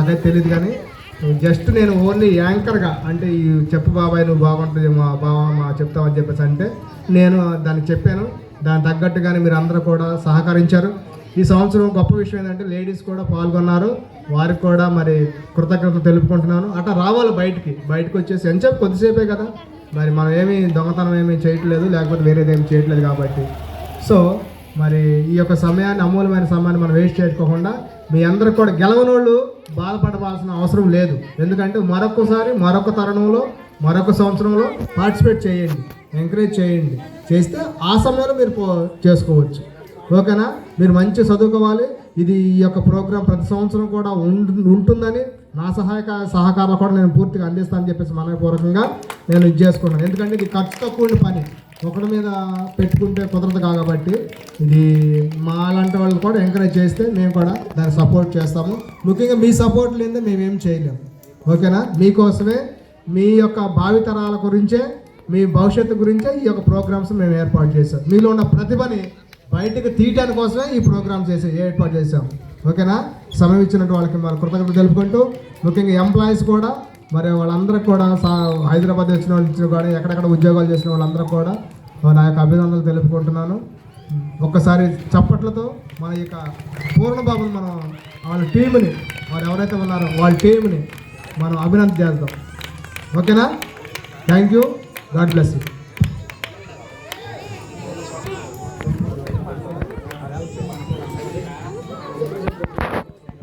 అదే తెలియదు కానీ జస్ట్ నేను ఓన్లీ యాంకర్గా అంటే ఈ చెప్పు బాబాయ్ నువ్వు బాగుంటుంది మా బావ మా చెప్తామని చెప్పేసి అంటే నేను దాన్ని చెప్పాను. దాని తగ్గట్టుగానే మీరు అందరూ కూడా సహకరించారు. ఈ సంవత్సరం గొప్ప విషయం ఏంటంటే లేడీస్ కూడా పాల్గొన్నారు. వారికి కూడా మరి కృతజ్ఞతలు తెలుపుకుంటున్నాను. అట్లా రావాలి బయటికి. బయటకు వచ్చేసి ఎంతసేపు కొద్దిసేపే కదా. మరి మనం ఏమీ దొంగతనం ఏమీ చేయట్లేదు లేకపోతే వేరేది ఏమి చేయట్లేదు కాబట్టి. సో మరి ఈ యొక్క సమయాన్ని అమూల్యమైన సమయాన్ని మనం వేస్ట్ చేసుకోకుండా మీ అందరికి కూడా గెలవనోళ్ళు బాధపడవలసిన అవసరం లేదు. ఎందుకంటే మరొకసారి మరొక తరుణంలో మరొక సంవత్సరంలో పార్టిసిపేట్ చేయండి ఎంకరేజ్ చేయండి. చేస్తే ఆ సమయంలో మీరు పో- చేసుకోవచ్చు. ఓకేనా? మీరు మంచి చదువుకోవాలి. ఇది ఈ యొక్క ప్రోగ్రాం ప్రతి సంవత్సరం కూడా ఉంటుందని నా సహాయక సహకారాలు కూడా నేను పూర్తిగా అందిస్తానని చెప్పేసి మనపూర్వకంగా నేను ఇది చేసుకున్నాను ఎందుకంటే ఇది ఖర్చు తక్కువ పని. ఒకటి మీద పెట్టుకుంటే కుదరదు కాబట్టి ఇది మా లాంటి వాళ్ళు కూడా ఎంకరేజ్ చేస్తే మేము కూడా దాన్ని సపోర్ట్ చేస్తాము. ముఖ్యంగా మీ సపోర్ట్ లేదే మేమేం చేయలేము. ఓకేనా? మీకోసమే మీ యొక్క భావితరాల గురించే మీ భవిష్యత్తు గురించే ఈ యొక్క ప్రోగ్రామ్స్ మేము ఏర్పాటు చేసాం మీలో ఉన్న ప్రతిభని బయటకు తీయటాని కోసమే ఈ ప్రోగ్రామ్ చేసే ఏర్పాటు చేసాం ఓకేనా? సమయం ఇచ్చినట్టు వాళ్ళకి మరి కృతజ్ఞతలు తెలుపుకుంటూ ముఖ్యంగా ఎంప్లాయీస్ కూడా మరి వాళ్ళందరికీ కూడా సా హైదరాబాద్ వచ్చిన వాళ్ళు కానీ ఎక్కడెక్కడ ఉద్యోగాలు చేసిన వాళ్ళందరూ కూడా నా యొక్క అభినందనలు తెలుపుకుంటున్నాను. ఒక్కసారి చప్పట్లతో మన యొక్క పూర్ణబాబుని మనం వాళ్ళ టీంని వారు ఎవరైతే ఉన్నారో వాళ్ళ టీంని మనం అభినందన చేద్దాం. ఓకేనా? Thank you. God bless you.